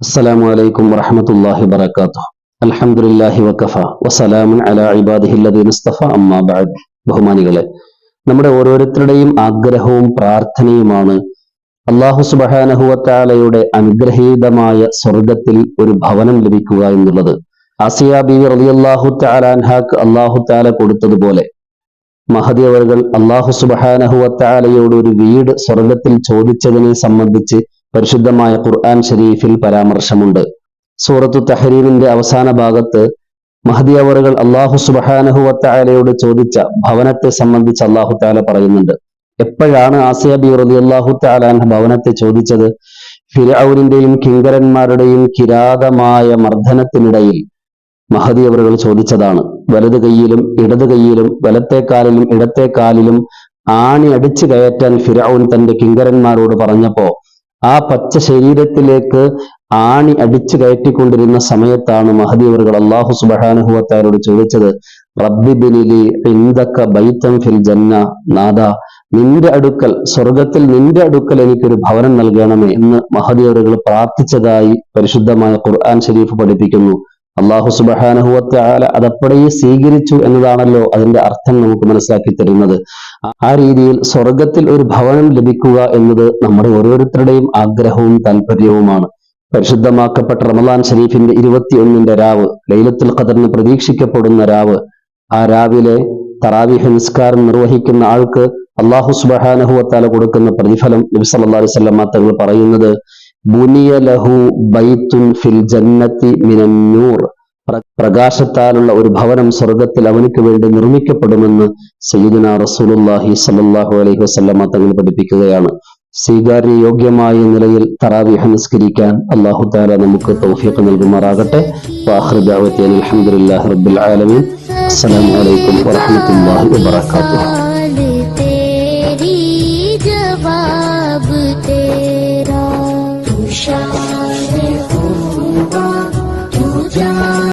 السلام عليكم ورحمة الله وبركاته الحمد لله وكفى وسلام على عباده الذين اصطفى أما بعد ബഹുമാനികളെ നമ്മുടെ ഓരോരുത്തരുടെയും ആഗ്രഹവും പ്രാർത്ഥനയുമാണ് അള്ളാഹു സുബഹാനഹുവത്താലയുടെ അനുഗ്രഹീതമായ സ്വർഗത്തിൽ ഒരു ഭവനം ലഭിക്കുക എന്നുള്ളത് ആസിയ ബി റളിയല്ലാഹു തആലാൻഹാക്ക് അള്ളാഹു താല കൊടുത്തതുപോലെ മഹദി അവർകൾ അള്ളാഹു സുബഹാനഹുവത്താലയോട് ഒരു വീട് സ്വർഗത്തിൽ ചോദിച്ചതിനെ സംബന്ധിച്ച് പരിശുദ്ധമായ ഖുർആൻ ഷരീഫിൽ പരാമർശമുണ്ട്. സൂറത്തു തഹരീമിന്റെ അവസാന ഭാഗത്ത് മഹദി അവറുകൾ അള്ളാഹു സുബഹാനഹു വത്തായാലയോട് ചോദിച്ച ഭവനത്തെ സംബന്ധിച്ച് അള്ളാഹു താല പറയുന്നുണ്ട്. എപ്പോഴാണ് ആസിയ ബി റലി അള്ളാഹു താലാൻ ഭവനത്തെ ചോദിച്ചത്? ഫിരൌനിന്റെയും കിങ്കരന്മാരുടെയും കിരാതമായ മർദ്ദനത്തിനിടയിൽ മഹദി അവറുകൾ ചോദിച്ചതാണ്. വലത് കൈയിലും ഇടത് കൈയിലും വലത്തെ കാലിലും ഇടത്തെ കാലിലും ആണി അടിച്ചു കയറ്റാൻ ഫിരൌൻ തന്റെ കിങ്കരന്മാരോട് പറഞ്ഞപ്പോ ആ പച്ച ശരീരത്തിലേക്ക് ആണി അടിച്ചു കയറ്റിക്കൊണ്ടിരുന്ന സമയത്താണ് മഹദി അവറുകൾ അള്ളാഹു സുബഹാനുഹുവത്താരോട് ചോദിച്ചത് റബ്ബി ബിനിലി ഇന്ദക്ക ബൈത്തം ഫിൽ ജന്ന നാദ നിന്റെ അടുക്കൽ സ്വർഗത്തിൽ നിന്റെ അടുക്കൽ എനിക്കൊരു ഭവനം നൽകണമേ എന്ന് മഹദി അവറുകൾ പ്രാർത്ഥിച്ചതായി പരിശുദ്ധമായ ഖുർആൻ ഷരീഫ് പഠിപ്പിക്കുന്നു. അള്ളാഹു സുബഹാനഹുവത്താല അതപ്പടിയെ സ്വീകരിച്ചു എന്നതാണല്ലോ അതിന്റെ അർത്ഥം നമുക്ക് മനസ്സിലാക്കി തരുന്നത്. ആ രീതിയിൽ സ്വർഗത്തിൽ ഒരു ഭവനം ലഭിക്കുക എന്നത് നമ്മുടെ ഓരോരുത്തരുടെയും ആഗ്രഹവും താല്പര്യവുമാണ്. പരിശുദ്ധമാക്കപ്പെട്ട റമദാൻ ഷരീഫിന്റെ ഇരുപത്തിയൊന്നിന്റെ രാവ് ലൈലത്തുൽ ഖദറിന് പ്രതീക്ഷിക്കപ്പെടുന്ന രാവ് ആ രാവിലെ തറാവിഹ് നിസ്കാരം നിർവഹിക്കുന്ന ആൾക്ക് അള്ളാഹു സുബഹാനഹുവത്താല കൊടുക്കുന്ന പ്രതിഫലം നബി സല്ലല്ലാഹു അലൈഹി വസല്ലം തങ്ങൾ പറയുന്നത് ബുനിയ ലഹു ബൈത്തുൻ ഫിൽ ജന്നത്തി മിനന്നൂർ പ്രകാശത്താലുള്ള ഒരു ഭവനം സ്വർഗത്തിൽ അവനക്ക് വേണ്ടി നിർമ്മിക്കപ്പെടുമെന്ന് സയ്യിദിന റസൂലുല്ലാഹി സല്ലാഹു അലൈഹി വസ്ല്ലാം തങ്ങൾ പഠിപ്പിക്കുകയാണ്. സ്വീകാര്യ യോഗ്യമായ നിലയിൽ തറാവിഹ നിസ്കരിക്കാൻ അള്ളാഹു താല നമുക്ക് തൗഫീഖ് നൽകുമാറാകട്ടെ. വാഹൃദാവത്തി അലഹമുല്ലാഹി റബ്ബുൽ ആലമീൻ. അസ്സലാമു അലൈക്കും